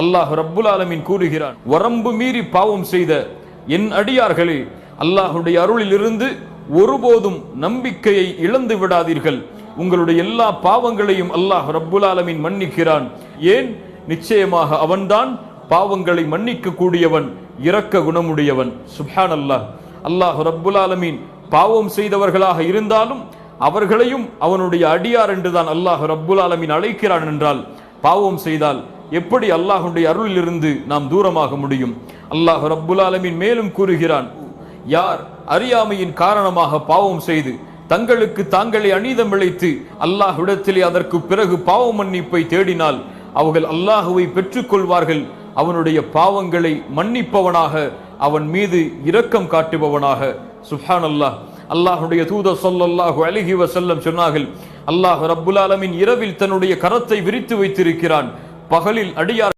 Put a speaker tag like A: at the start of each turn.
A: அல்லாஹ் ரப்புல் ஆலமின் கூறுகிறான் வரம்பு மீறி பாவம் செய்த என் அடியார்களே அல்லாஹுடைய அருளிலிருந்து ஒருபோதும் நம்பிக்கையை இழந்து விடாதீர்கள். உங்களுடைய எல்லா பாவங்களையும் அல்லாஹ் ரப்புல் ஆலமின் மன்னிக்கிறான். ஏன்? நிச்சயமாக அவன்தான் பாவங்களை மன்னிக்க கூடியவன் இரக்க குணமுடையவன். சுப்ஹான் அல்லாஹ் அல்லாஹ் ரப்புல் ஆலமீன் பாவம் செய்தவர்களாக இருந்தாலும் அவர்களையும் அவனுடைய அடியார் என்றுதான் அல்லாஹ் ரப்புல் ஆலமீன் அழைக்கிறான் என்றால் பாவம் செய்தால் எப்படி அல்லாஹுடைய அருளிலிருந்து நாம் தூரமாக முடியும்? அல்லாஹ் ரப்புல் ஆலமின் மேலும் கூறுகிறான் யார் அறியாமையின் காரணமாக பாவம் செய்து தங்களுக்கு தாங்களே அநீதம் இழைத்து அல்லாஹ்விடத்திலே அதற்கு பிறகு பாவ மன்னிப்பை தேடினால் அவர்கள் அல்லாஹுவை பெற்றுக்கொள்வார்கள். அவனுடைய பாவங்களை மன்னிப்பவனாக அவன் மீது இரக்கம் காட்டுபவனாக. சுஹான் அல்லாஹ் அல்லாஹுடைய தூத சொல்லல்லாஹு அழகி வசல்லம் சொன்னார்கள் அல்லாஹ் ரப்புல் ஆலமின் இரவில் தன்னுடைய கரத்தை விரித்து வைத்திருக்கிறான். பகலில் அடியார்